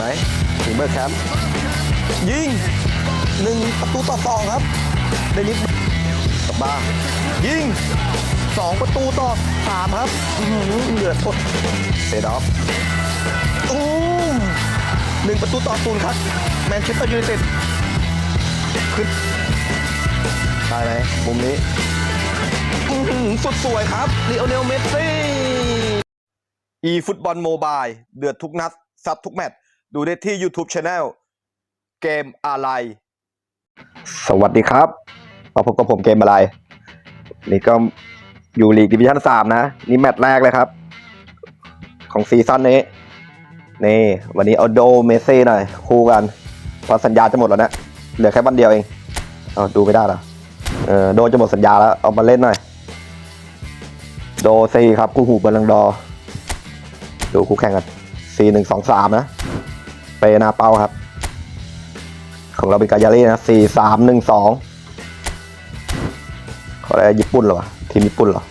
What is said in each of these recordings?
ไหมทีมเมอร์แคมป์ยิงหนึ่งประตูต่อสองครับเดนิสกับบ้ายิงสองประตูต่อสามครับเหลือทดเซดอฟอู้หนึ่งประตูต่อศูนย์ครับแมนเชสเตอร์ยูไนเต็ดขึ้นได้ไหมมุมนี้ สุดสวยครับลีโอเนลเมสซี่อีฟุตบอลโมบายเดือดทุกนัดซับทุกแมตช์ดูได้ที่ YouTube Channel เกมอะไรสวัสดีครับ มาพบกับผมเกมอะไร นี่ก็อยู่ลีกดิวิชั่นสามนะ นี่แมตช์แรกเลยครับ ของซีซั่นนี้ นี่ วันนี้เอาโด เมซี่หน่อย คู่กันเพราะสัญญาจะหมดแล้วนะ เหลือแค่วันเดียวเองเอาดูไม่ได้หรอเออโดจะหมดสัญญาแล้ว เอามาเล่นหน่อย โดซีครับคู่หูบอลลังดอ ดูคู่แข่งกันซีหนึ่งสองสามนะเปนาเป้าครับ ของเราเป็นกายาลีนะสี่สามหนึ่งสองเขาอะไรญี่ปุ่นหรอวะ ทีมญี่ปุ่นเหรอ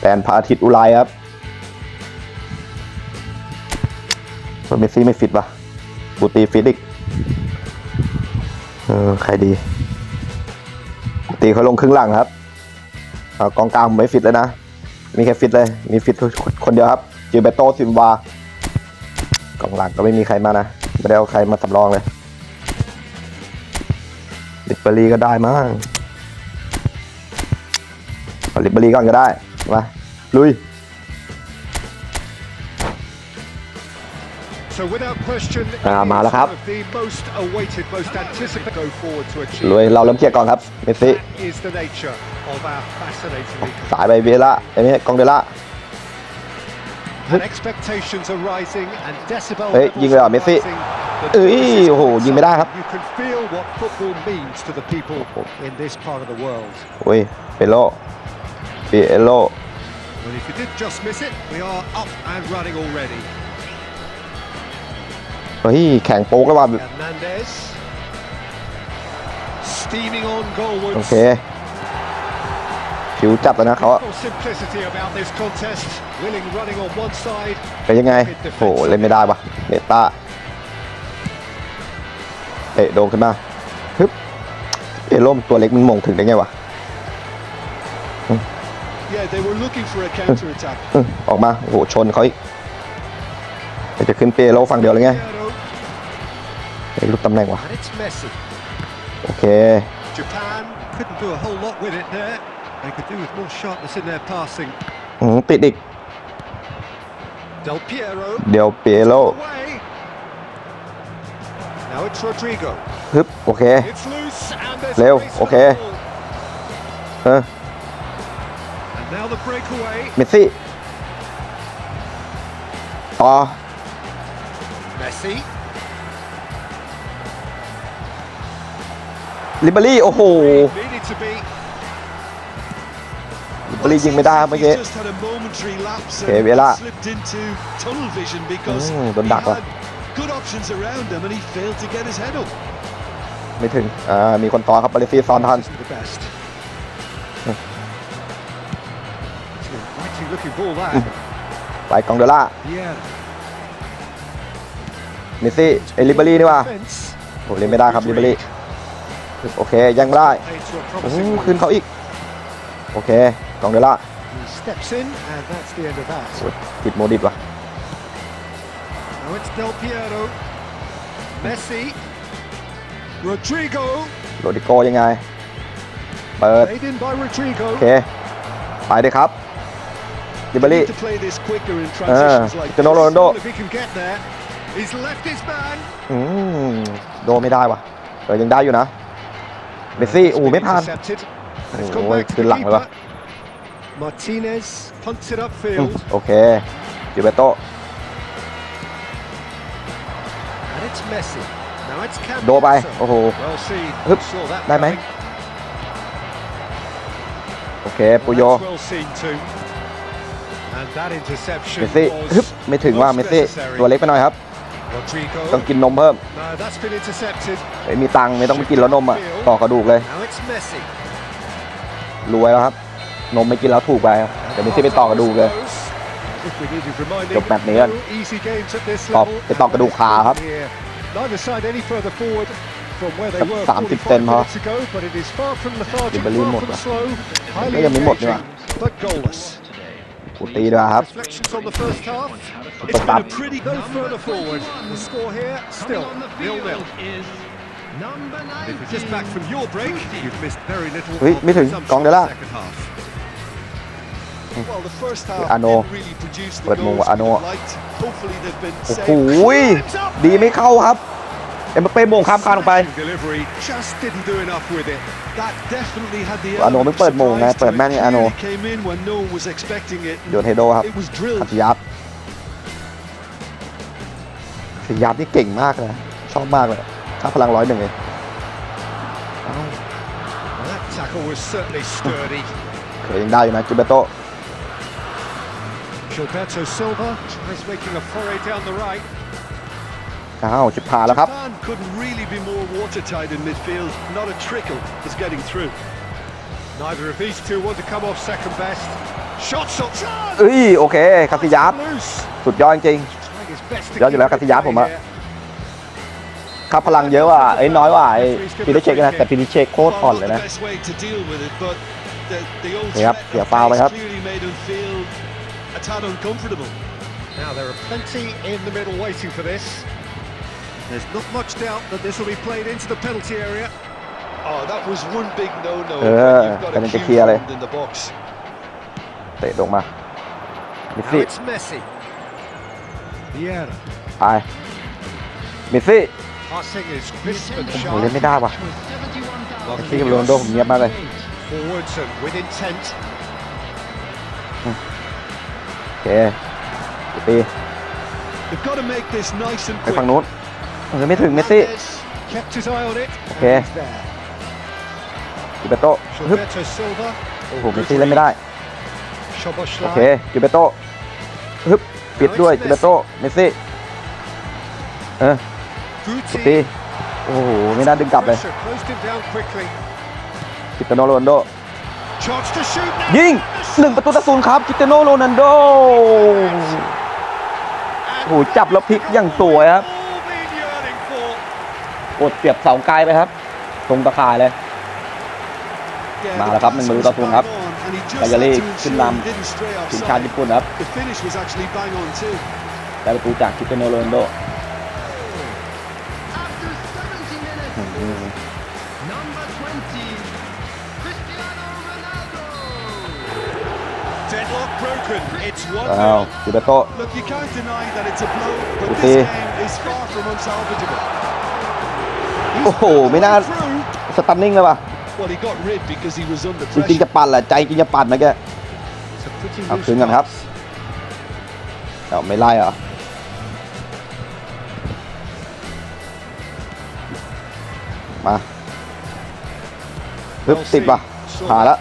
แดนพระอาทิตย์อุไรครับโรเมซี่ไม่ฟิตปะกูตีฟิตอีกเออใครดี ตีเขาลงครึ่งหลังครับกองกลางไม่ฟิตเลยนะ มีแค่ฟิตเลย มีฟิตคนเดียวครับจิเบโตซินวากองหลังก็ไม่มีใครมานะ ไม่ได้เอาใครมาสำรองเลยลิเบอรี่ก็ได้มั้งลิเบอรี่ก่อนก็ได้มาลุยมาแล้วครับ ลุย เราเริ่มเกียร์ก่อนครับเมสซี่สายไปเบล่าไอ้นี่กองเดล่า and expectations are rising and decibel levels Messi. The oh, you, may die, you can feel what football means to the people in this part of the world. we are up and running already. Okay. ผิวจับแล้วนะเขาเป็นยังไงโหเล่นไม่ได้ปะเนต้าเตะโดนขึ้นมาฮึบเอล่มตัวเล็กมันมงถึงได้ไงวะออกมาโหชนเขาอีก จะขึ้นเปโลฝั่งเดียวเลยไงไอ้ลูกตำแหน่งวะโอเค They could do with more sharpness in their passing. อืมติดอีก Del Piero เดี๋ยวเปียโล away. Now it's Rodrigo. ฮึบโอเค It's loose and there's Leo, space for okay. the ball. เออ And now the breakaway. เมสซี่ต่อ Messi. ลิเบอรี่โอ้โห Needed to be. บรียิงไม่ได้เมื่อกี้เคเวล่าโดนดักว่ะไม่ถึงอ่ามีคนต่อครับบริซีซ้อนทันไปกองเดล่ามิซี่เอลิเบอรี่นี่ว่าอ้เล่นไม่ได้ครับลิเบอรี่โอเค ยังได้ขึ้นเขาอีกโอเคกองเดล่าผิดโมดิบวะโรดิโกยังไง เปิดโอเคไปเลยครับดิบลรีเออจะโนโรนโดโดไม่ได้วะแต่ยังได้อยู่นะ เมสซี่อู้ไม่ผ่านโอ้ยขึ้หลังเลยปะโอเคจิเบโตโดไป โอ้โหได้ไหมโอเคปโยเมซี่ฮึบไม่ถึงว่าเมสซี่ ตัวเล็กไปหน่อยครับ ต้องกินนมเพิ่มไม่มีตังค์ไม่ต้องไปกินแล้วนมอ่ะต่อกระดูกเลยรวยแล้วครับ นมไม่กินแล้วถูกไปเดี๋ยวมิซี่ไปต่อกระดูกเลยจบแบบนี้กันตอบไปต่อกระดูกขาครับสามสิบเซนพอดิบลีหมดอ่ะก็ยังไม่หมดนี่ย่ะูตีด้วยครับตบตัดเฮ้ยไม่ถึงกองเดล่าอาโนเปิดมุมว่าอาโนโอ้โหดีไม่เข้าครับเอ็มเป้โมงข้ามคานอกไปอาโนไม่เปิดโมงไงเปิดแม่นี่อาโนโดนเฮโดครับขัดยับสยับนี่เก่งมากเลยชอบมากเลยค้าพลังร้อยหนึ่งเองเคยยังได้อยู่นะจูเบโตอ้าวจิบพาแล้วครับเอ้ยโอเคคาติยาสุดยอดจริงยอดอยู่แล้วคาติยาผมอะครับพลังเยอะว่ะไอ้น้อยว่ะไอ้ปีเชกนะแต่ปีเชกโคตรอ่อนเลยนะนี่ครับเดี๋ยวฟาวไปครับเออกำลังจะเคลียร์เลย เตะลงมาเิสซี่ไปเิสซี่ผมเล่นไม่ได้ว่ะเมสที่กับโรนโดผมเงียบมากเลยโอเคตีไปฝั่งนู้นเออไม่ถึงเมสซี่โอเคจูเบโต้ฮึบโอ้โหเมสซี่เล่นไม่ได้โอเคจูเบโต้ฮึบปิดด้วยจูเบโต้เมสซี่เออตีโอ้โหไม่น่าดึงกลับเลยกิตโนโรนโดยิงหนึ่งประตูตะซูนครับกิตโนโรนันโดโอ้โหจับแล้วพลิกอย่างสวยครับกดเสียบเสาไกลไปครับตรงตะข่ายเลยมาแล้วครับหนึ่งประตูตะอูนครับกายาลีขึ้นนำถึงชาญิญี่ปุ่นครับได้ประตูจากกิตโนโรนโดอ้าวจิเบโต้กูตีโอ้โหไม่น่าสตันนิ่งเลยว่ะจริงจะปั่นแหละใจจริงจะปั่นนะแกเอาคืนกันครับเดี๋ยวไม่ไล่เหรอมาฮึ๊บติดป่ะหาแล้ว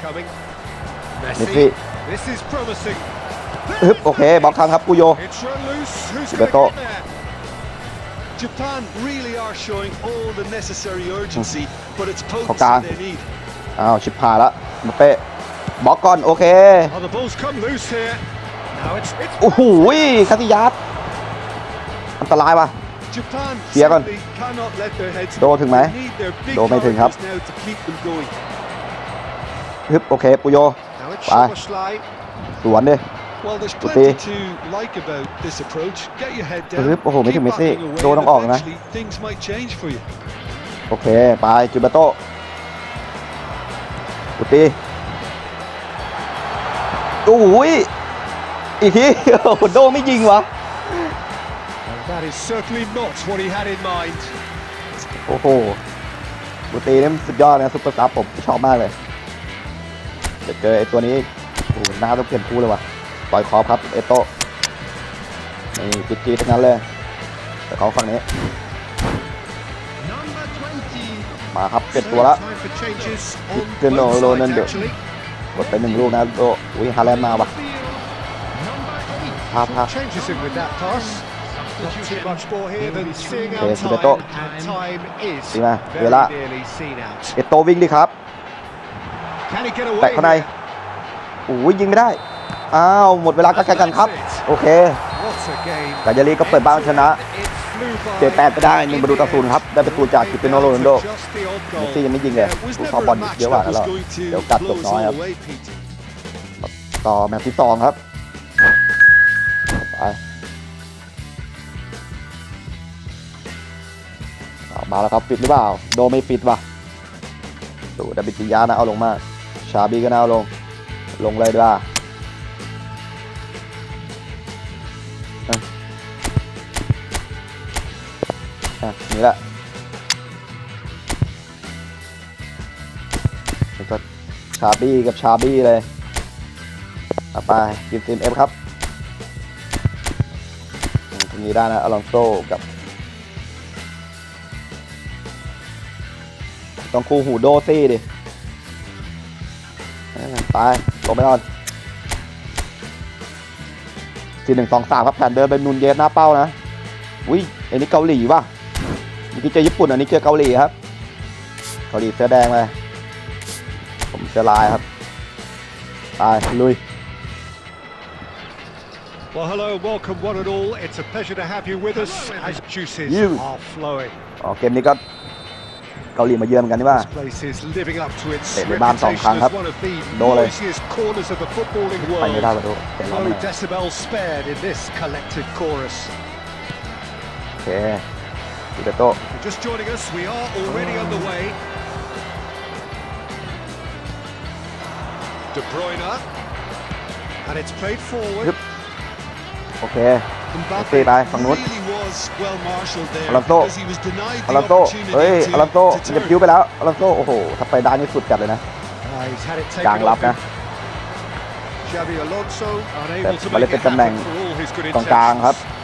เมสซี่ฮึบโอเคบล็อกทางครับกุโยสิเบโตของกลางอ้าวชิบพาละ มาเป้บล็อกก่อนโอเค โอ้โหคาติยัดอันตรายว่ะเสียก่อน โดถึงไหมโดไม่ถึงครับฮึบโอเคปุโย ไป สวนดิ Well, there's plenty to like about this approach. Get your head down. โอ้โหไม่ถึงเมสซี่โดนต้องออกนะ Things might change for you. โอเคไปจูบาโต้กุตีโอ้ยอีกทีโดไม่ยิงวะโอ้โหกุตีนี่สุดยอดนะซุปเปอร์ซับผมชอบมากเลยเดี๋ยวเจอไอ้ตัวนี้โอ้โหน้าต้องเปลี่ยนคู่เลยว่ะปล่อยคอครับเอโตนี่จีจีทั้งนั้นเลยแต่ขอฝั่งนี้มาครับเปลี่ยนตัวละเกนโนโรนันเดกดไปหนึ่งลูกนะโตอุ้ยฮาแลนด์มาว่ะพาพาเคสิเบโตดีมาเวลาเอโตวิ่งดีครับ แตะข้างในโอ้ยยิงไม่ได้อ้าว หมดเวลาก็แข่งกันครับ โอเค กาญยลีก็เปิดบ้านชนะเจแปดไปได้หนึ่งประตูต่อศูนย์ครับ ได้ประตูจากกิปเปโนโรนันโดเมสซี่ยังไม่ยิงเลยถูกเบอลเยอะกว่า แล้ว เดี๋ยวกัดจบน้อยครับ ต่อแมตช์ที่สองครับไปมาแล้วครับปิดหรือเปล่า โดไม่ปิดว่ะดูดับบิจิยานะเอาลงมา ชาบีก็น่าเอาลงลงเลยด้ว่า่ะนี่แหละแล้วก็ชาบี้กับชาบี้เลย ต่อไปกินซิมเอฟครับทีนี้ได้นะอลองโซกับ ต้องคู่หูโดซี่ดิตายตกไปนอนสี่หนึ่งสองสามครับแผนเดินเป็นนูนเยสหน้าเป้านะ อุ้ยไอ้นี่เกาหลีว่ะเมื่อกี้เจอญี่ปุ่นอันนี้เจอเกาหลีครับ เกาหลีเสื้อแดงเลย ผมเสื้อลายครับตายลุย Well, hello, welcome one and all. It's a pleasure to have you with us as juices are flowing. อ๋อเกมนี้ก็เกาหลีมาเยือนกันใช่ป่ะ This place is living up to its เตะไปบ้านสองครั้ง reputation ครับ as one of the โดนเลย noisiest corners of the footballing ไปไม่ได้ world. ประตูเตะล้อม No เลย decibels spared in this collective chorus. โอเคปิเตโต้ Just joining us, we are already underway. De Bruyne. And it's played forward. โอเค Mbappe ไปฝั่งนู้น really was well marshalled there อลันโซ because he was denied อ the ลันโซ opportunity เฮ้ย to- อลันโซ to มันจะ turn. พิ้วไปแล้วอลันโซโอ้โหถ้าไปได้นี่สุดจัดเลยนะ Ah, he's had it ก taken ลางรับ off นะ him. Xabi Alonso unable to แต่มาเล่น make เป็ it นตำแหน่ง happen for all his good กองกลางครับ intentions.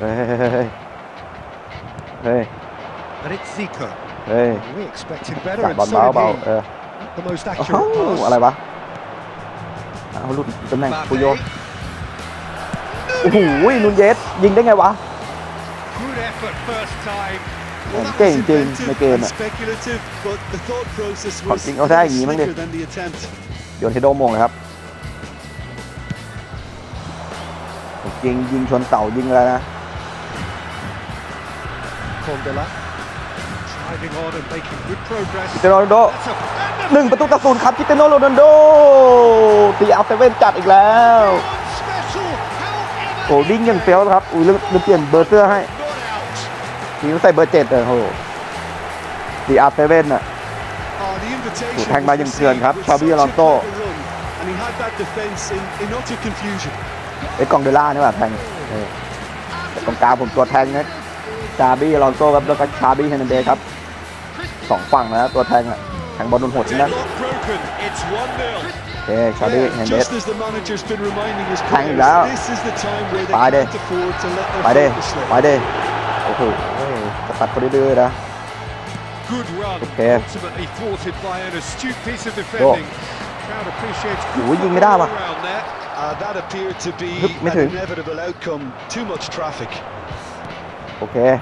เฮ้ it's Zico. h e เฮ้ expected better and solid here. Uh. The most accurate oh, pass. o อะไรวะเขาหลุดตำแหน่งปุยโยโอ้โหนุนเยสยิงได้ไงวะเก่งจริงในเกมอ่ะขอจริงเอาได้ยี้มั้งดิโยนให้โดมงนะครับยิงยิงชนเต่ายิงอะไรนะกิเตอร์โรนโดหนึ่งประตูต่อศูนครับกิเตอร์โนโรนันโดตีอัพเซเว่นจัดอีกแล้วโอ้ดิ้งยังเฟลครับ อุ้ยเลือกเปลี่ยนเบอร์เสื้อให้ทีนมใส่เบอร์เจ็ดเลยโหตีอัพเซเว่นอะถูกแทงมาอย่างเถื่อนครับชาบิอลอนโตไอ้กองเดล่าเนี่ยแบบแทงไอ้กองกลางผมตัวแทงเนี่ยชาบี้ลอนโซครับแล้วก็ชาบี้เฮนเดครับสองฝั่งนะตัวแทงแทงบอลโดนหดนะโอเคชาบี้เฮนเดแทงแล้วไปเด้ไปเด้ไปเด้โอ้โหจะตัดไปเดื้อนะโอเคโอ้โหยิงไม่ได้ว่ะไม่ถึง Okay.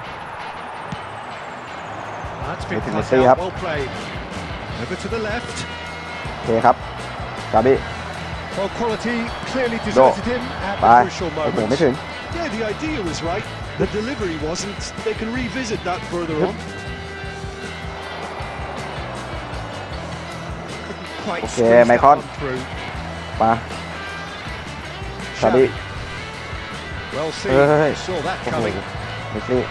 That's been Looking to see up. played. Over to the left. Yeah, the idea was right. The delivery wasn't. They can revisit that further on. Okay, squeeze that Well seen. Saw that coming. มิกลี่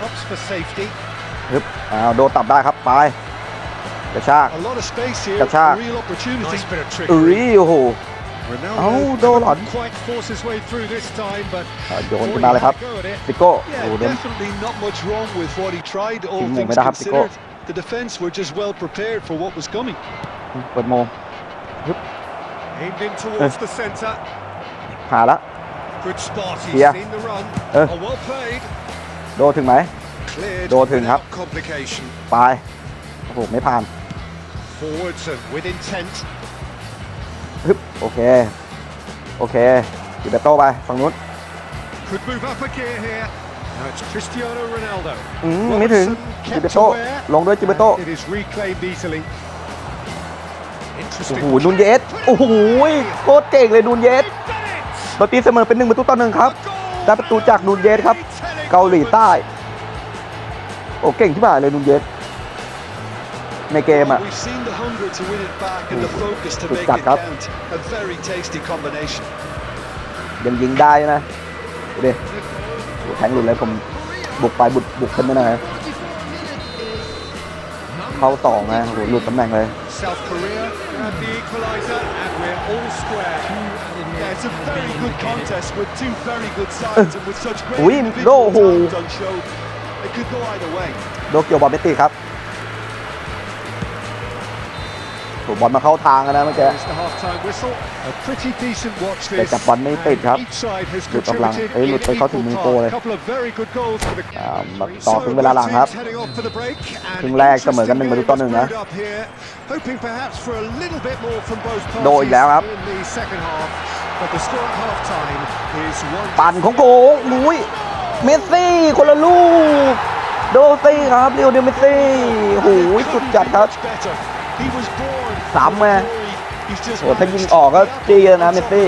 ฮึบอ้าวโดนตับได้ครับไปกระชากกระชากเอ้ยโอ้โหเอาโดนหลอนโยนขึ้นมาเลยครับซิโก้ดูเดินทิ้งมุมไม่ได้ครับซิโก้ The defence were just well prepared for what was coming. But more. Yep. Aimed in towards the centre. ผ่านละ Good spot. He's yeah. seen the run. Uh. Oh, well played. โดถึงไหมโดถึงครับ ไป โอ้โห ไม่ผ่านโอเค โอเคดิเบโต้ไป ฝั่งนู้นอืมไม่ถึง จิเบโต้ลงด้วยจิเบโต้โอ้โหนูนเยส โอ้โหโคตรเก่งเลยนูนเยสตัวตีเสมอเป็นหนึ่งประตูต่อหนึ่งครับได้ประตูจากนูนเยสครับเกาหลีใต้โอ้เก่งที่บ่ายเลยนุนเยสในเกมอ่ะสุดจัดครับยังยิงได้นะดูดิแทงหลุดเลยผมบุกไปบุกบุกขึ้นมนะฮะเข้าสองนะโหหลุดตำแหน่งเลยอุ้ยโลโหโดเกียวบอลเมตตี้ครับถูกบอลมาเข้าทางนะเมื่อกี้แต่จับบอลไม่ติดครับหลุดกำลังเอ้ยหลุดไปเข้าถึงมือโกเลยมาต่อถึงเวลาหลังครับถึงแรกเสมอกันหนึ่งประตูต่อหนึ่งนะโดนอีกแล้วครับปั่นของโกลุยเมสซี่คนละลูกโดซี่ครับเรียวเดียวเมสซี่หูสุดจัดครับสามมาโอ้ถ้ายิงออกก็ตีเลยนะเมสซี่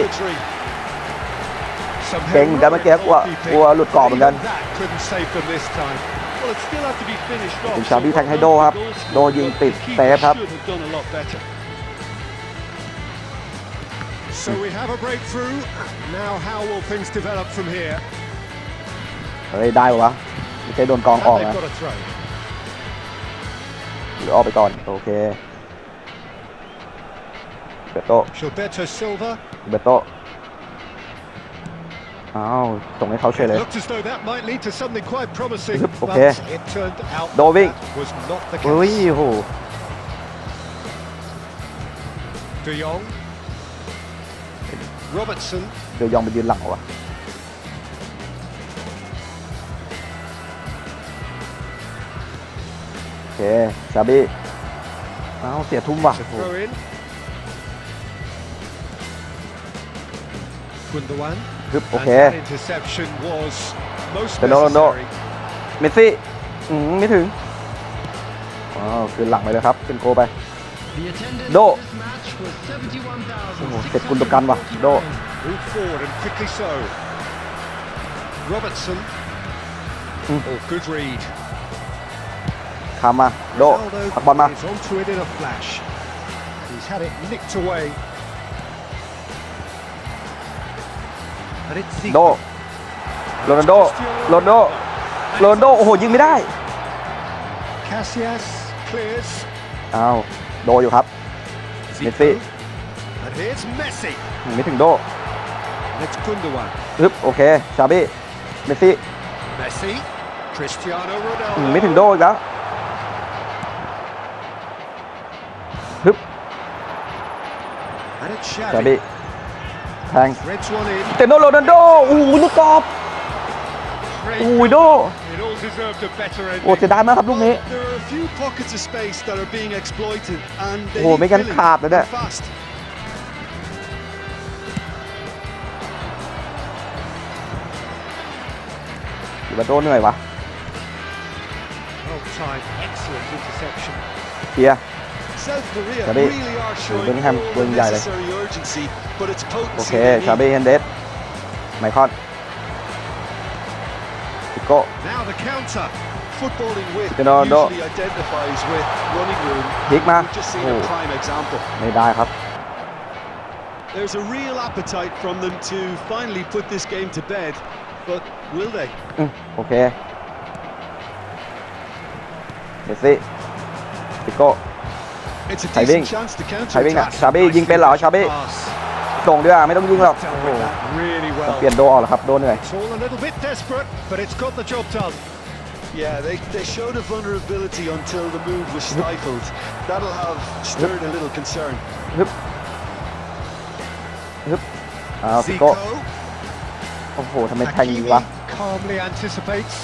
เก่งเหมือนกันเมื่อกี้กลัวกลัวหลุดกรอบเหมือนกันคุณชาบี้แทงให้โดครับ โดยิงติดเซฟครับ So we have a breakthrough. Now how will things develop from here? เฮ้ยได้วะไม่ใช่โดนกองออกนะ got a throw. หรือออกไปก่อนโอเคเบโต Gilberto Silva. เบโตอ้าวส่งให้เขาเฉยเลย Looked as though that might lead to something quite promising, Yep, but okay. it turned out Doving. that was not the เฮ้ย case. โห De Jong. รเบิร์ตสันเดียวยองไปยืนหลังวะโอเคซาบีเอาเสียทุ่มว่ะคุณตัววันฮึบโอเคแต่โนโรนโดเมสซี่ไม่ถึงอ๋อคือหลังไปเลยครับเป็นโกไปโดโหเสร็จคุณตกันวะโดทำมาโดตัดบอลมาโดโรนันโดโรนันโดโรนันโดโอ้โหยิงไม่ได้อาวโดอยู่ครับ เมสซี่ไม่ถึงโดอึบโอเค ชาบี้เมสซี่ เมสซี่ยัลดมิถึงโดอีกแล้วฮึบชาบี้แทงเตโนโรนันโดโอ้ยนุกตอโอ้ย โดโอ้เสียดายมากครับลูกนี้โอ้ไม่กันขาดเลยเนี่ยหรือว่าโดนเหนื่อยวะเฮียชาบี้เบิแฮมเบิ้งใหญ่เลยโอเคชาบี้เฮนเดสไมคอน got. Now the counter. Footballing with. you know, usually identifies with running room. Just seen a oh. prime example. There's a real appetite from them to finally put this game to bed, but will they? Mm, okay. โอเคเมสซี่ติโก้ไทยวิ่งไทยวิ่งอ่ะชาบี้ยิงเป็นเหรอชาบี้ส่งด้วยไม่ต้องยิงหรอกเปลี่ยนโดออกแล้วครับโดเหนื่อย Yeah, they, they showed a vulnerability until the move was stifled. That'll have stirred a little concern. Hip. Hip. Ah, Zico. Oh, ทำไมแทงยิงวะ calmly anticipates.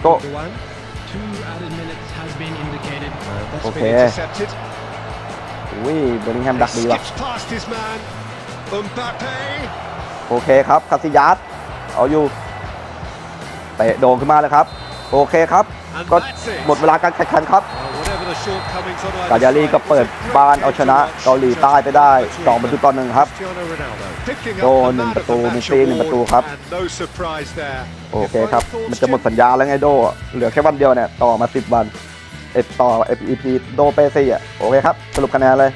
โก Two added minutes has been indicated. That's been intercepted. อุ้ยเบอร์ลิงแฮมดักดีว่ะโอเคครับ คาซิยัสเอาอยู่เตะโด่งขึ้นมาเลยครับ โอเคครับ ก็หมดเวลาการแข่งขันครับ กาญาลีก็เปิดบ้านเอาชนะเกาหลีใต้ไปได้สองประตูต่อหนึ่งครับ โดนหนึ่งประตูมิตีหนึ่งประตูครับ โอเคครับ มันจะหมดสัญญาแล้วไงโดเหลือแค่วันเดียวเนี่ยต่อมาสิบวันเอต่อเอฟีพีโดเปซีอ่ะ โอเคครับ สรุปคะแนนเลย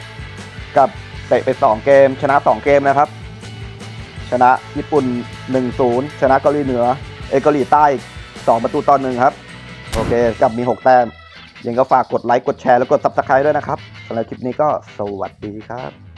กับเตะไป 2 เกม ชนะ 2 เกมนะครับ ชนะญี่ปุ่น1-0 ชนะเกาหลีเหนือเอเกาหลีใต้ 2 ประตูต่อหนึ่งครับ โอเคกับมี 6 แต้มยังก็ฝากกดไลค์กดแชร์แล้วกด Subscribe ด้วยนะครับสำหรับคลิปนี้ก็สวัสดีครับ